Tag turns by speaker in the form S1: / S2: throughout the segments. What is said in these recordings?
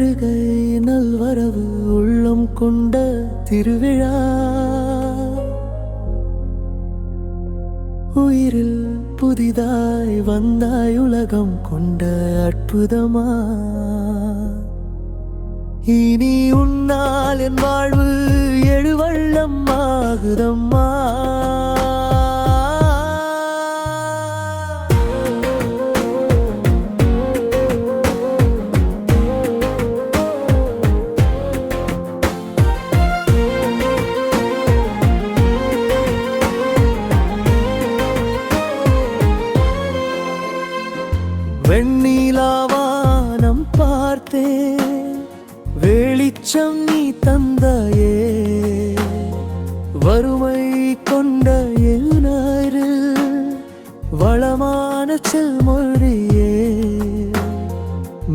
S1: வருகை நல்வரவு உள்ளம் கொண்ட திருவிழா. உயிரில் புதிதாய் வந்தாய் உலகம் கொண்ட அற்புதமா. இனி உன்னால் என் வாழ்வு எழுவள்ளம் ஆகுதம்மா. வெண்ணிலாவானம் பார்த்தே வெளிச்சம் நீ தந்தாயே. வறுமை கொண்ட எழுநாறு வளமான செல்மொழியே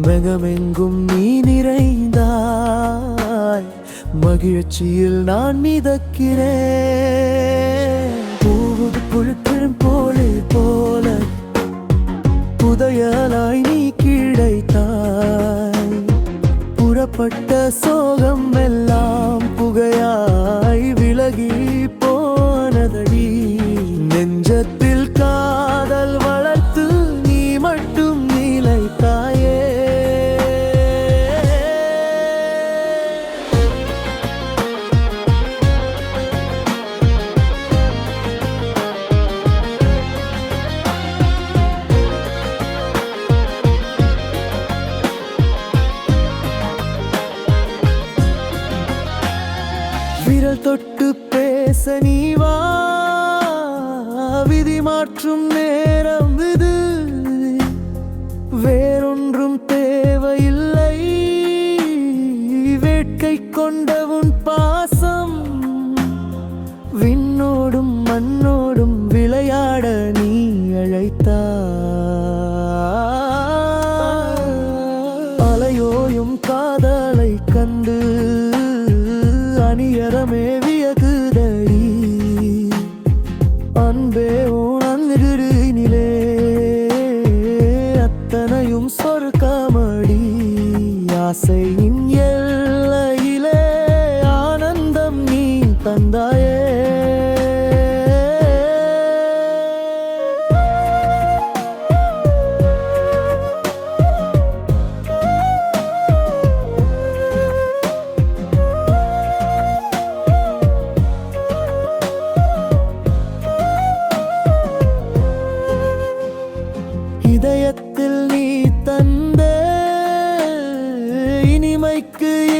S1: மெகமெங்கும் நீ நிறைந்தாய் மகிழ்ச்சியில் நான் மிதக்கிறேன். பூவது புழுக்கிழம் போல புதையலாய் நீ கிடைத்தாய். புறப்பட்ட சோகம் எல்லாம் புகையாய் விலகி விரல் தொட்டு பேச நீ வா. விதி மாற்றும் நேரம் இது. அணியரமே வியகுதடி அன்பே உணர்ந்திருநிலே அத்தனையும் சொர்க்கமடி. ஆசையின் எல்லையிலே ஆனந்தம் நீ தந்தாயே.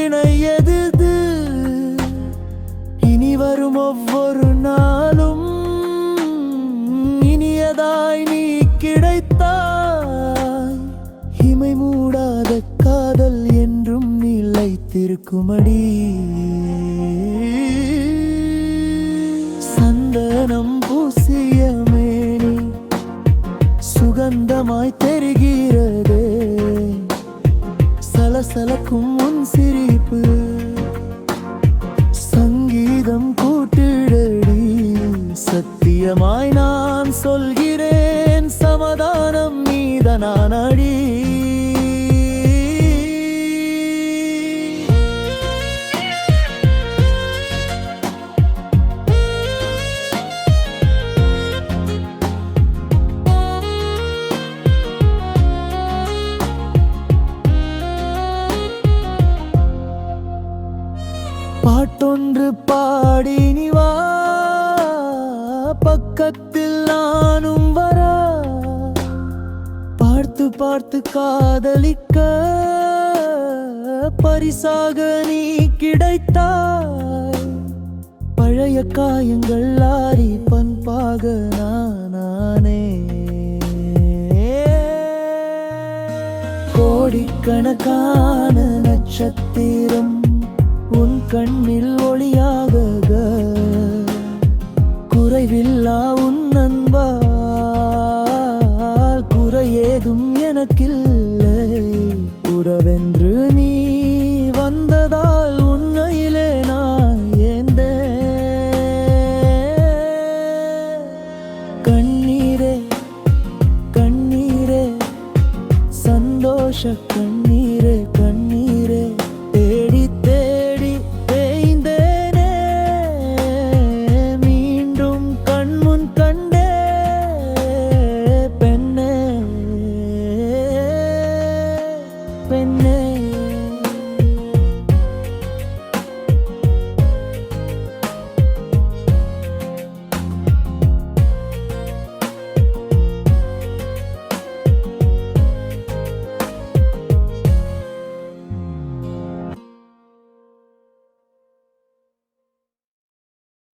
S1: இனிமைக்கு இணையது இனி வரும் ஒவ்வொரு நாளும் இனியதாய் நீ கிடைத்தாய். இமை மூடாத காதல் என்றும் நிலைத்திருக்குமடி. சந்தனம் பூசிய மேனி சுகந்தமாய் தெரிகி கலக்கும் உன் சிரிப்பு. சங்கீதம் கூட்டிடடி சத்தியமாய் நான் சொல்கிறேன். பக்கத்தில் நானும் வர பார்த்து பார்த்து காதலிக்க பரிசாக நீ கிடைத்தாய். பழைய காயங்கள் ஆறி பண்பாக நானே கோடிக்கணக்கான நட்சத்திரம் உன் கண்ணில் ஒளியாக குறைவில்லா உன் அன்பால் குறையேதும் எனக்கில்லை when the